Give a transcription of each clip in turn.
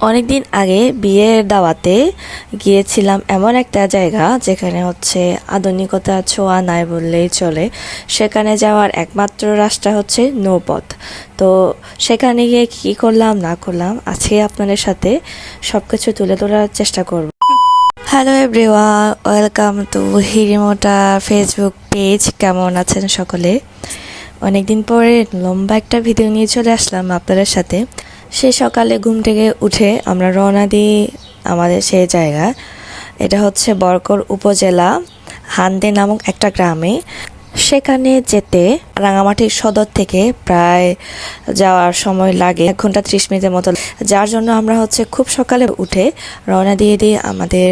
অনেকদিন আগে বিয়ের দাওয়াতে গিয়েছিলাম এমন একটা জায়গা যেখানে হচ্ছে আধুনিকতা ছোঁয়া নাই বললেই চলে। সেখানে যাওয়ার একমাত্র রাস্তা হচ্ছে নৌপথ। তো সেখানে গিয়ে কী করলাম, না করলাম, আজকে আপনাদের সাথে সব কিছু তুলে ধরার চেষ্টা করব। হ্যালো এভরিওয়া ওয়েলকাম টু হিরিমোটা ফেসবুক পেজ কেমন আছেন সকলে? অনেকদিন পরে লম্বা একটা ভিডিও নিয়ে চলে আসলাম আপনাদের সাথে। সে সকালে ঘুম থেকে উঠে আমরা রওনা দিই আমাদের সেই জায়গা। এটা হচ্ছে বরকর উপজেলা হান্দে নামক একটা গ্রামে। সেখানে যেতে রাঙামাটির সদর থেকে প্রায় যাওয়ার সময় লাগে এক ঘণ্টা ত্রিশ মিনিটের মতো। যার জন্য আমরা হচ্ছে খুব সকালে উঠে রওনা দিয়ে দিই আমাদের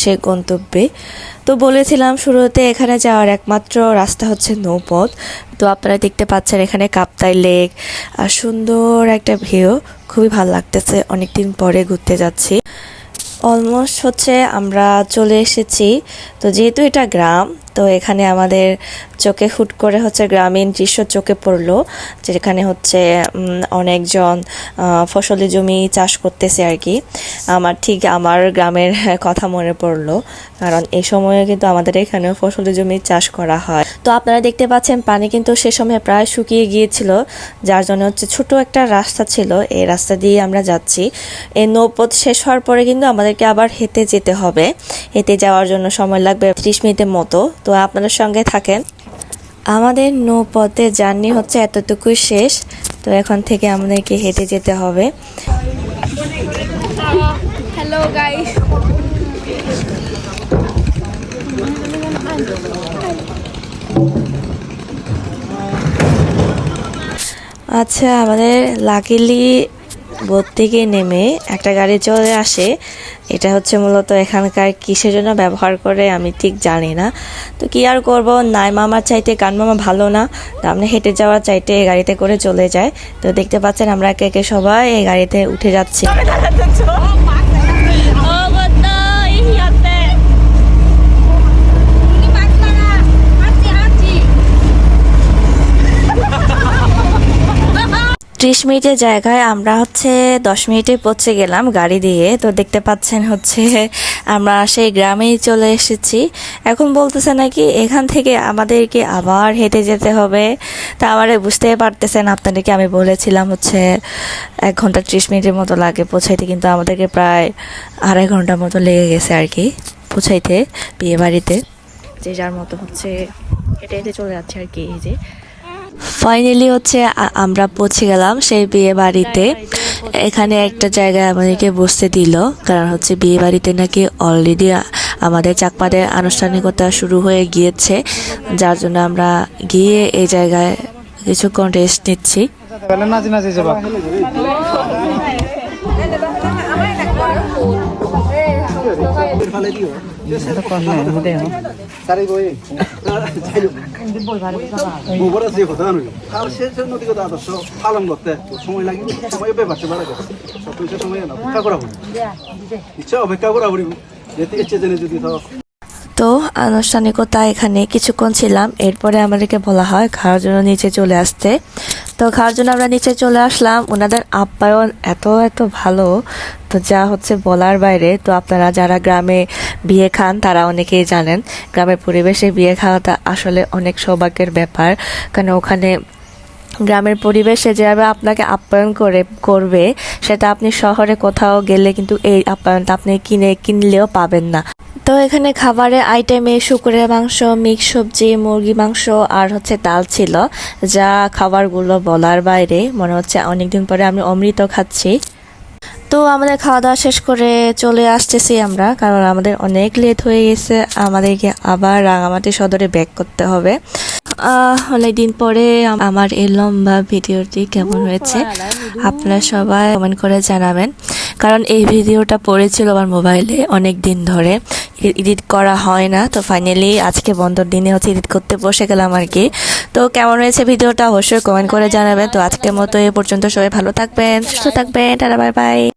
সে গন্তব্যে। তো বলেছিলাম শুরুতে এখানে যাওয়ার একমাত্র রাস্তা হচ্ছে নৌপথ। তো আপনারা দেখতে পাচ্ছেন এখানে কাপ্তাই লেক, আর সুন্দর একটা ভিউ খুবই ভালো লাগতেছে। অনেকদিন পরে ঘুরতে যাচ্ছি। অলমোস্ট হচ্ছে আমরা চলে এসেছি। তো যেহেতু এটা গ্রাম তো এখানে আমাদের চোখে হুট করে হচ্ছে গ্রামীণ দৃশ্য চোখে পড়ল, যেখানে হচ্ছে অনেকজন ফসলি জমি চাষ করতেছে আর কি। আমার ঠিক আমার গ্রামের কথা মনে পড়ল, কারণ এই সময়ে কিন্তু আমাদের এখানেও ফসলি জমি চাষ করা হয়। তো আপনারা দেখতে পাচ্ছেন, পানি কিন্তু সে সময় প্রায় শুকিয়ে গিয়েছিল, যার জন্য হচ্ছে ছোট একটা রাস্তা ছিল। এই রাস্তা দিয়ে আমরা যাচ্ছি। এই নৌপথ শেষ হওয়ার পরে কিন্তু আমাদেরকে আবার হেঁটে যেতে হবে। হেঁটে যাওয়ার জন্য সময় লাগবে ত্রিশ মিনিটের মতো। তো আপনাদের সঙ্গে থাকেন। আমাদের নৌপথে জার্নি হচ্ছে এতটুকুই শেষ। তো এখন থেকে আমাদেরকে হেঁটে যেতে হবে। হ্যালো গাইস আচ্ছা আমাদের লাকিলি বোট থেকে নেমে একটা গাড়ি চলে আসে। এটা হচ্ছে মূলত এখানকার কিসের জন্য ব্যবহার করে আমি ঠিক জানি না। তো কি আর করব? নাই মামার চাইতে কান মামা ভালো না। আপনি হেঁটে যাওয়ার চাইতে এই গাড়িতে করে চলে যায়। তো দেখতে পাচ্ছেন আমরা একে একে সবাই এই গাড়িতে উঠে যাচ্ছি। ত্রিশ মিনিটের জায়গায় আমরা হচ্ছে দশ মিনিটে পৌঁছে গেলাম গাড়ি দিয়ে। তো দেখতে পাচ্ছেন হচ্ছে আমরা সেই গ্রামেই চলে এসেছি। এখন বলতেছে নাকি এখান থেকে আমাদেরকে আবার হেঁটে যেতে হবে। তা আমার বুঝতে পারতেছেন আপনাদেরকে আমি বলেছিলাম হচ্ছে এক ঘণ্টা ত্রিশ মিনিটের মতো লাগে পৌঁছাইতে, কিন্তু আমাদেরকে প্রায় আড়াই ঘণ্টার মতো লেগে গেছে আর কি পৌঁছাইতে বিয়ে বাড়িতে যে যার মতো হচ্ছে হেঁটে হেঁটে চলে যাচ্ছে আর কি এই যে। ফাইনালি হচ্ছে আমরা পৌঁছে গেলাম সেই বিয়ে বাড়িতে। এখানে একটা জায়গায় আমাদেরকে বসতে দিল, কারণ হচ্ছে বিয়ে বাড়িতে নাকি অলরেডি আমাদের চাকমাদের আনুষ্ঠানিকতা শুরু হয়ে গিয়েছে। যার জন্য আমরা গিয়ে এই জায়গায় কিছুক্ষণ রেস্ট নিচ্ছি। তাহলে নাচি নাচি যাবা গোবরে যে কথা নয় আর সে সে নদীগত আদর্শ পালন করতে সময় লাগে সময় ব্যাপার সে বাড়া সব সময় না অপেক্ষা করা পড়ি নিশ্চয় অপেক্ষা করা পড়িব যেতে ইচ্ছে জেনে যদি তো তো আনুষ্ঠানিকতা এখানে কিছুক্ষণ ছিলাম। এরপরে আমাদেরকে বলা হয় খাওয়ার জন্য নিচে চলে আসতে। তো খাওয়ার জন্য আমরা নিচে চলে আসলাম। ওনাদের আপ্যায়ন এত এত ভালো। তো যা হচ্ছে বলার বাইরে। তো আপনারা যারা গ্রামে বিয়ে খান, তারা অনেকেই জানেন, গ্রামের পরিবেশে বিয়ে খাওয়াটা আসলে অনেক সৌভাগ্যের ব্যাপার। কারণ ওখানে গ্রামের পরিবেশে যেভাবে আপনাকে আপ্যায়ন করে, করবে, সেটা আপনি শহরে কোথাও গেলে কিন্তু এই আপ্যায়নটা আপনি কিনে, কিনলেও পাবেন না। তো এখানে খাবারের আইটেমে শুকুরের মাংস মিক্স সবজি, মুরগি মাংস আর হচ্ছে ডাল ছিল, যা খাবারগুলো বলার বাইরে। মনে হচ্ছে অনেকদিন পরে আমি অমৃত খাচ্ছি। তো আমাদের খাওয়া দাওয়া শেষ করে চলে আসতেছি আমরা, কারণ আমাদের অনেক লেট হয়ে গেছে। আমাদেরকে আবার রাঙামাটি সদরে ব্যাক করতে হবে। অনেকদিন পরে আমার এই লম্বা ভিডিওটি কেমন হয়েছে আপনারা সবাই কমেন্ট করে জানাবেন। কারণ এই ভিডিওটা পড়েছিল আমার মোবাইলে অনেক দিন ধরে। এডিট করা হয় না তো ফাইনালি আজকে বন্ধর দিনে হচ্ছে এডিট করতে বসে গেলাম আর কি। তো কেমন হয়েছে ভিডিওটা অবশ্যই কমেন্ট করে জানাবেন। তো আজকের মতো এ পর্যন্ত সবাই ভালো থাকবেন সুস্থ থাকবেন টাটা বাই বাই